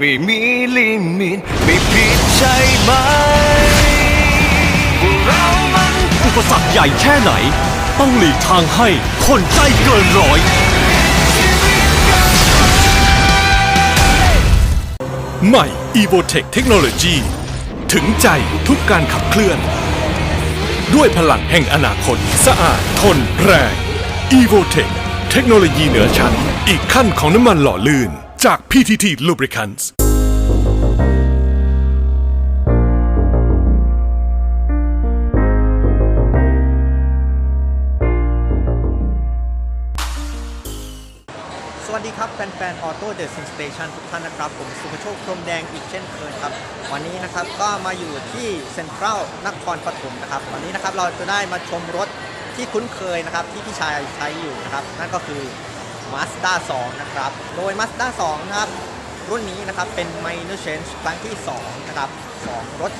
ไม่มีลิมิตไม่ผิดใช่ไหมพวกเรามันอุปสรรคใหญ่แค่ไหน ต้องหลีกทางให้คนใจเกินร้อย ใหม่ EvoTech Technology ถึงใจทุกการขับเคลื่อน ด้วยพลังแห่งอนาคต สะอาด ทน แรง EvoTech เทคโนโลยีเหนือชั้น อีกขั้นของน้ำมันหล่อลื่น จาก PTT Lubricants สวัสดีครับแฟนๆ Auto The Sim Station ทุกท่านนะครับ ผมสุภโชคพรมแดงอีกเช่นเคยครับ วันนี้นะครับก็มาอยู่ที่เซ็นทรัลนครปฐมนะครับ วันนี้นะครับเราจะได้มาชมรถที่คุ้นเคยนะครับที่พี่ชายใช้อยู่นะครับ นั่นก็คือ Mazda 2 นะครับ โดย Mazda 2นะครับ รุ่นนี้นะครับ เป็น minor change ครั้งที่ 2 นะครับ ของรถ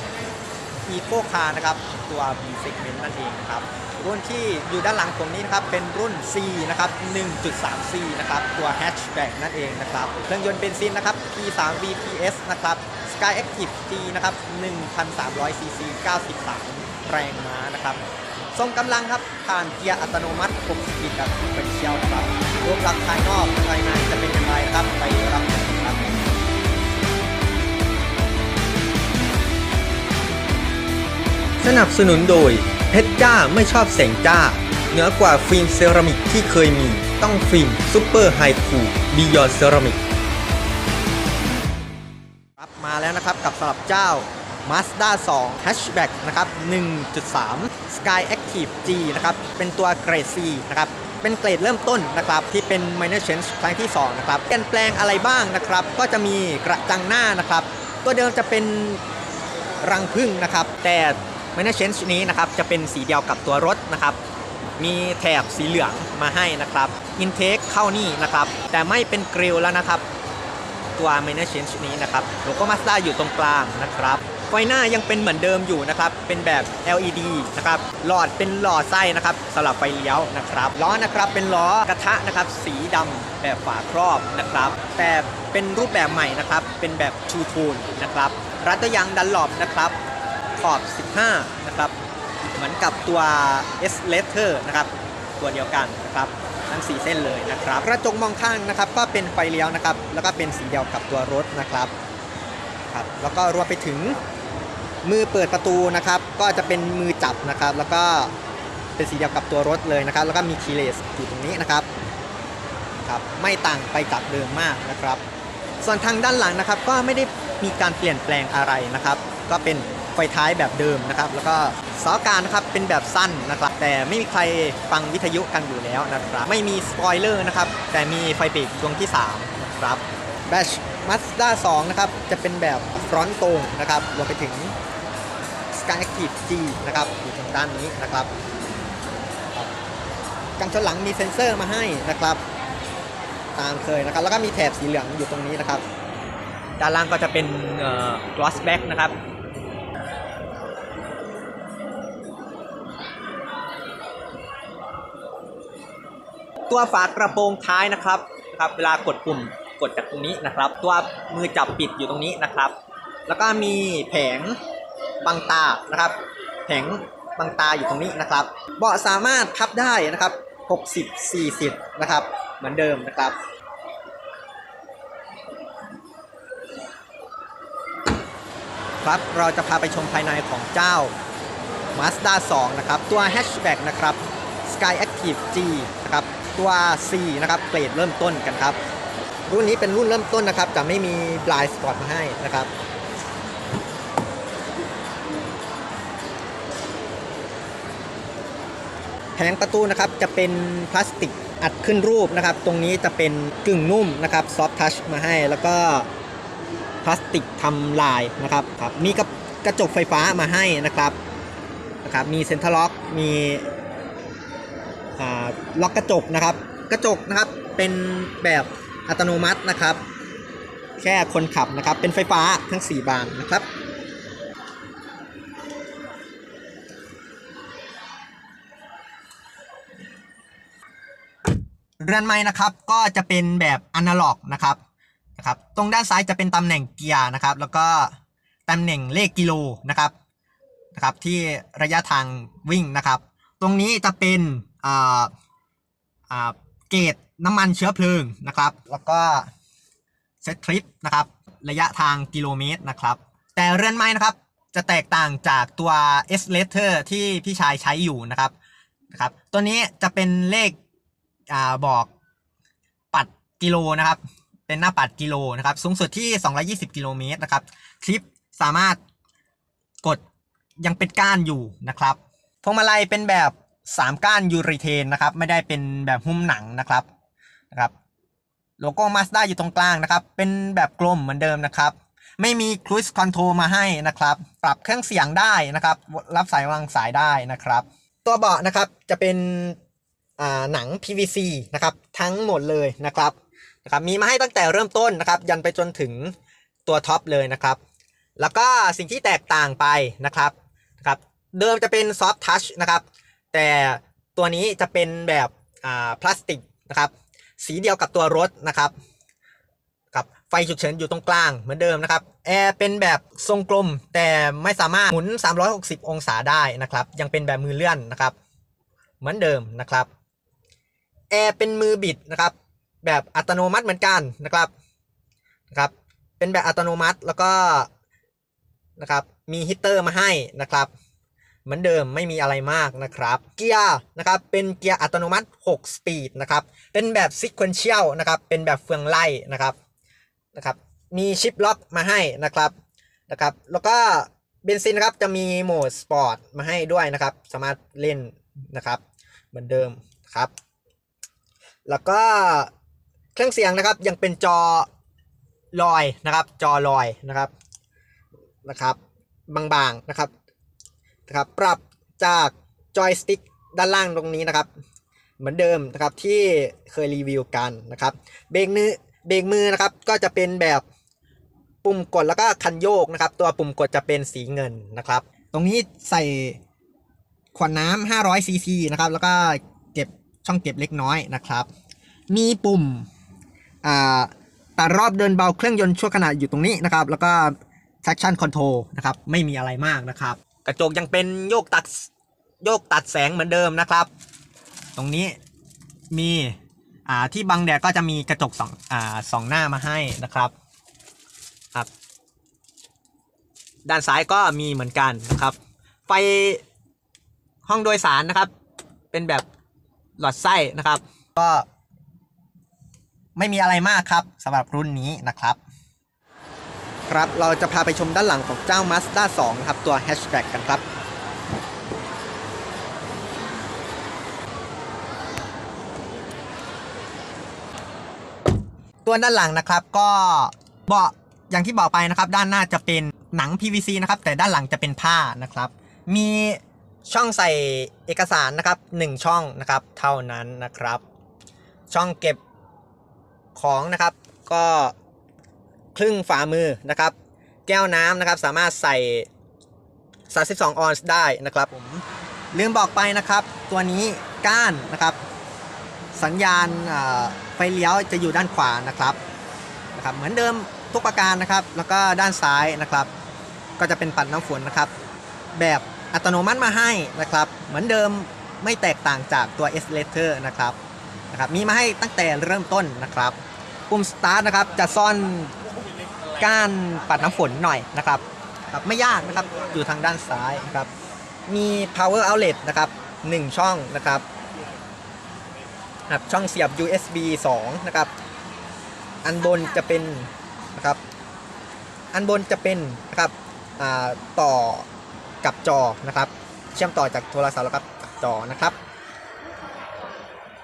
Eco Car นะครับ ตัว B segment นั่นเองนะครับ รุ่นที่อยู่ด้านหลังผมนี้นะครับ เป็นรุ่น C นะครับ 1.3C นะครับ ตัว hatchback นั่นเองนะครับ เครื่องยนต์เบนซินนะครับ P3 VPS นะครับ Sky Active G นะครับ 1,300 cc 93 แรงม้านะครับทรงกำลังครับผ่านเกียร์อัตโนมัติ6สปีดแบบดิเฟอเรนเชียลนะครับ รูปลักษณ์ภายนอกภายในจะเป็นอย่างไรนะครับไปรับชมกันครับสนับสนุนโดยเพชรจ้าไม่ชอบแสงจ้าเหนือกว่าฟิล์มเซรามิกที่เคยมีต้องฟิล์มซูเปอร์ไฮคูบิยอนเซรามิกครับมาแล้วนะครับกับสำหรับเจ้า Mazda 2 Hatchback นะครับ 1.3 Sky Active G นะครับ เป็นตัวเกรด C นะครับ เป็นเกรดเริ่มต้นนะครับที่เป็น minor change ครั้งที่2นะครับเปลี่ยนแปลงอะไรบ้างนะครับ ก็จะมีกระจังหน้านะครับ ตัวเดิมจะเป็นรังพึ่งนะครับ แต่ Minor Change นี้นะครับจะเป็นสีเดียวกับตัวรถนะครับ มีแถบสีเหลืองมาให้นะครับ Intake เข้านี่นะครับ แต่ไม่เป็นกริลแล้วนะครับ ตัว Minor Change นี้นะครับโลโก้ Mazda อยู่ตรงกลางนะครับ ไฟหน้ายังเป็นเหมือนเดิมอยู่นะครับ เป็นแบบ LED นะครับ หลอดเป็นหลอดไส้นะครับสำหรับไฟเลี้ยวนะครับ ล้อนะครับเป็นล้อกระทะนะครับ สีดำแบบฝาครอบนะครับ แต่เป็นรูปแบบใหม่นะครับ เป็นแบบชูทูนนะครับ รัดยยางดันหลอบนะครับ ขอบ 15 นะครับ เหมือนกับตัว S Letter นะครับ ตัวเดียวกันนะครับทั้ง4เส้นเลยนะครับ กระจกมองข้างนะครับ ก็เป็นไฟเลี้ยวนะครับ แล้วก็เป็นสีเดียวกับตัวรถนะครับครับ แล้วก็รวมไปถึง มือเปิดประตูนะครับ ก็จะเป็นมือจับนะครับ แล้วก็เป็นสีเดียวกับตัวรถเลยนะครับ แล้วก็มีคีย์เลสอยู่ตรงนี้นะครับครับไม่ต่างไปจากเดิมมากนะครับ ส่วนทางด้านหลังนะครับก็ไม่ได้มีการเปลี่ยนแปลงอะไรนะครับ ก็เป็นไฟท้ายแบบเดิมนะครับ แล้วก็เสากาศนะครับเป็นแบบสั้นนะครับ แต่ไม่มีใครฟังวิทยุกันอยู่แล้วนะครับ ไม่มีสปอยเลอร์นะครับ แต่มีไฟเบรกดวงที่3นะครับแบช มาสด้า2นะครับ จะเป็นแบบฟรอนต์ตรงนะครับ รวมไปถึง Sky Active G นะครับ อยู่ทางด้านนี้นะครับ กันชนหลังมีเซ็นเซอร์มาให้นะครับ ตามเคยนะครับ แล้วก็มีแถบสีเหลืองอยู่ตรงนี้นะครับ ด้านล่างก็จะเป็น gloss back นะครับตัวฝากระโปรงท้ายนะครับนะครับ เวลากดปุ่ม กดจากตรงนี้นะครับ ตัวมือจับปิดอยู่ตรงนี้นะครับ แล้วก็มีแผงบังตานะครับ แผงบังตาอยู่ตรงนี้นะครับ เบาะสามารถพับได้นะครับ 60 40 นะครับ เหมือนเดิมนะครับครับเราจะพาไปชมภายในของเจ้า Mazda 2 นะครับ ตัว Hatchback นะครับ Sky Active G นะครับ ตัว C นะครับเกรดเริ่มต้นกันครับ รุ่นนี้เป็นรุ่นเริ่มต้นนะครับ จะไม่มี Blind Spot มาให้นะครับ แผงประตูนะครับจะเป็นพลาสติกอัดขึ้นรูปนะครับ ตรงนี้จะเป็นกึ่งนุ่มนะครับซอฟทัชมาให้แล้วก็พลาสติกทำลายนะครับครับมีกระกระจกไฟฟ้ามาให้นะครับนะครับ มีเซ็นทรัลล็อกมีล็อกกระจกนะครับ กระจกนะครับเป็นแบบ อัตโนมัตินะครับ แค่คนขับนะครับ เป็นไฟฟ้าทั้ง 4 บานนะครับเรือนไม้นะครับก็จะเป็นแบบอนาล็อกนะครับนะครับ ตรงด้านซ้ายจะเป็นตำแหน่งเกียร์นะครับ แล้วก็ตำแหน่งเลขกิโลนะครับนะครับ ที่ระยะทางวิ่งนะครับ ตรงนี้จะเป็นอ่าอ่า เกจน้ำมันเชื้อเพลิงนะครับ แล้วก็เซตทริปนะครับ ระยะทางกิโลเมตรนะครับ แต่เรือนไม้นะครับ จะแตกต่างจากตัว S letter ที่พี่ชายใช้อยู่นะครับนะครับ ตัวนี้จะเป็นเลขอ่าบอกปัดกิโลนะครับ เป็นหน้าปัดกิโลนะครับ สูงสุดที่ 220 กิโลเมตรนะครับคลิปสามารถกดยังเป็นก้านอยู่นะครับพวงมาลัยเป็นแบบ 3 ก้านยูริเทนนะครับ ไม่ได้เป็นแบบหุ้มหนังนะครับนะครับโลโก้ Mazda อยู่ตรงกลางนะครับ เป็นแบบกลมเหมือนเดิมนะครับ ไม่มี Cruise Control มาให้นะครับ ปรับเครื่องเสียงได้นะครับ รับสายวางสายได้นะครับ ตัวเบาะนะครับจะเป็นอ่าหนัง PVC นะครับ ทั้งหมดเลยนะครับนะครับ มีมาให้ตั้งแต่เริ่มต้นนะครับ ยันไปจนถึงตัวท็อปเลยนะครับ แล้วก็สิ่งที่แตกต่างไปนะครับนะครับ เดิมจะเป็น Soft Touch นะครับ แต่ตัวนี้จะเป็นแบบอ่าพลาสติกนะครับสีเดียวกับตัวรถนะครับกับไฟฉุกเฉินอยู่ตรงกลางเหมือนเดิมนะครับแอร์เป็นแบบทรงกลมแต่ไม่สามารถหมุน 360 องศาได้นะครับ ยังเป็นแบบมือเลื่อนนะครับ เหมือนเดิมนะครับแอร์เป็นมือบิดนะครับ แบบอัตโนมัติเหมือนกันนะครับนะครับเป็นแบบอัตโนมัติแล้วก็นะครับมีฮีตเตอร์มาให้นะครับ เหมือนเดิมไม่มีอะไรมากนะครับ เกียร์นะครับเป็นเกียร์อัตโนมัติ 6 สปีดนะครับเป็นแบบ sequential นะครับเป็นแบบเฟืองไล่นะครับนะครับมีชิปล็อกมาให้นะครับนะครับแล้วก็เบนซินนะครับจะมีโหมดสปอร์ตมาให้ด้วยนะครับ สามารถเล่นนะครับเหมือนเดิมครับ แล้วก็เครื่องเสียงนะครับยังเป็นจอลอยนะครับ จอลอยนะครับนะครับ บางๆนะครับ นะครับปรับจากจอยสติ๊กด้านล่างตรงนี้นะครับ เหมือนเดิมนะครับที่เคยรีวิวกันนะครับเบรกมือเบรกมือนะครับก็จะเป็นแบบปุ่มกดแล้วก็คันโยกนะครับ ตัวปุ่มกดจะเป็นสีเงินนะครับ ตรงนี้ใส่ขวดน้ำ500 ซีซีนะครับ แล้วก็เก็บช่องเก็บเล็กน้อยนะครับ มีปุ่มอ่าตัดรอบเดินเบาเครื่องยนต์ชั่วขณะอยู่ตรงนี้นะครับ แล้วก็ traction control นะครับ ไม่มีอะไรมากนะครับ กระจกยังเป็นโยกตัดโยกตัดแสงเหมือนเดิมนะครับ ตรงนี้มีอ่าที่บังแดดก็จะมีกระจกสองอ่าสองหน้ามาให้นะครับครับ ด้านซ้ายก็มีเหมือนกันนะครับ ไฟห้องโดยสารนะครับ เป็นแบบหลอดไส้นะครับ ก็ไม่มีอะไรมากครับสำหรับรุ่นนี้นะครับ ครับ เราจะพาไปชมด้านหลังของเจ้า Mazda 2 ครับ ตัว Hatchback กันครับ ตัวด้านหลังนะครับก็เบาะอย่างที่บอกไปนะครับ ด้านหน้าจะเป็นหนัง PVC นะครับ แต่ด้านหลังจะเป็นผ้านะครับ มีช่องใส่เอกสารนะครับ1ช่องนะครับ เท่านั้นนะครับ ช่องเก็บของนะครับ ก็ ครึ่งฝ่ามือนะครับ แก้วน้ำนะครับสามารถใส่ 32 ออนซ์ได้นะครับผมลืมบอกไปนะครับ ตัวนี้ก้านนะครับ สัญญาณไฟเลี้ยวจะอยู่ด้านขวานะครับนะครับ เหมือนเดิมทุกประการนะครับ แล้วก็ด้านซ้ายนะครับ ก็จะเป็นปัดน้ำฝนนะครับ แบบอัตโนมัติมาให้นะครับ เหมือนเดิมไม่แตกต่างจากตัว S Letter นะครับนะครับ มีมาให้ตั้งแต่เริ่มต้นนะครับ ปุ่ม start นะครับ จะซ่อน ก้านปัดน้ำฝนหน่อยนะครับครับไม่ยากนะครับอยู่ทางด้านซ้ายนะครับมี power outlet นะครับ1ช่องนะครับครับช่องเสียบ USB 2นะครับอันบนจะเป็นนะครับอันบนจะเป็นนะครับต่อกับจอนะครับ เชื่อมต่อจากโทรศัพท์แล้วกับกับจอนะครับ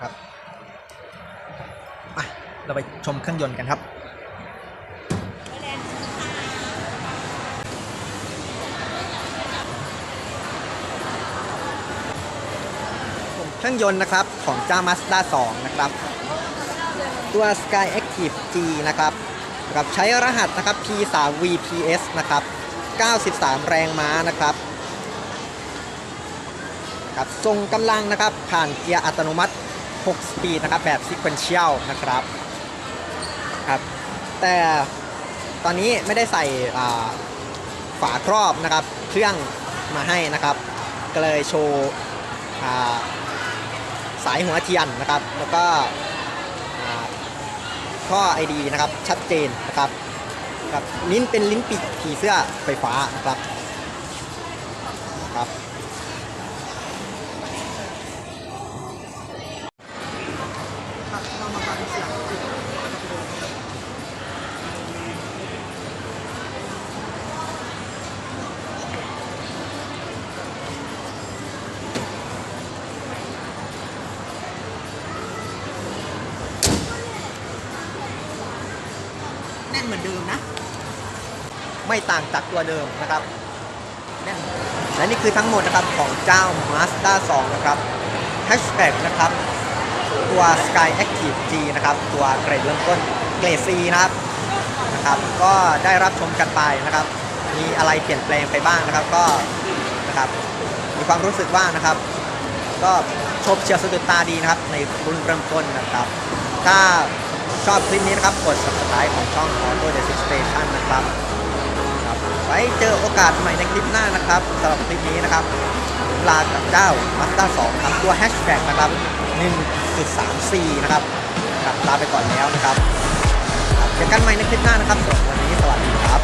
ครับเราไปชมเครื่องยนต์กันครับ เครื่องยนต์นะครับของเจ้า Mazda 2 นะครับ ตัว Sky Active G นะครับนะครับใช้รหัสนะครับ P3 VPS นะครับ 93 แรงม้านะครับครับทรงกำลังนะครับผ่านเกียร์อัตโนมัติ 6 สปีดนะครับแบบ Sequential นะครับครับ แต่ตอนนี้ไม่ได้ใส่ฝาครอบนะครับเครื่องมาให้นะครับ ก็เลยโชว์ สายหัวเทียนนะครับ แล้วก็อ่าข้อ ID นะครับชัดเจนนะครับครับลิ้นเป็นลิ้นปีกผีเสื้อไฟฟ้านะครับครับ ไม่ต่างจากตัวเดิมนะครับและนี่คือทั้งหมดนะครับของเจ้า Mazda 2 นะครับ Hatchback นะครับ ตัว Sky Active G นะครับ ตัวเกรดเริ่มต้นเกรด C นะครับนะครับ ก็ได้รับชมกันไปนะครับ มีอะไรเปลี่ยนแปลงไปบ้างนะครับ ก็นะครับ มีความรู้สึกว่านะครับ ก็ชมเชียวสะดุดตาดีนะครับ ในรุ่นเริ่มต้นนะครับ ถ้า ชอบคลิปนี้นะครับ กด subscribe ของช่อง Auto The Six Station นะครับครับ ไว้เจอโอกาสใหม่ในคลิปหน้านะครับสำหรับคลิปนี้นะครับลากับเจ้า Mazda 2 ครับ ตัวแฮชแท็กนะครับ 1.34 นะครับครับลาไปก่อนแล้วนะครับครับเจอกันใหม่ในคลิปหน้านะครับสำหรับวันนี้สวัสดีครับ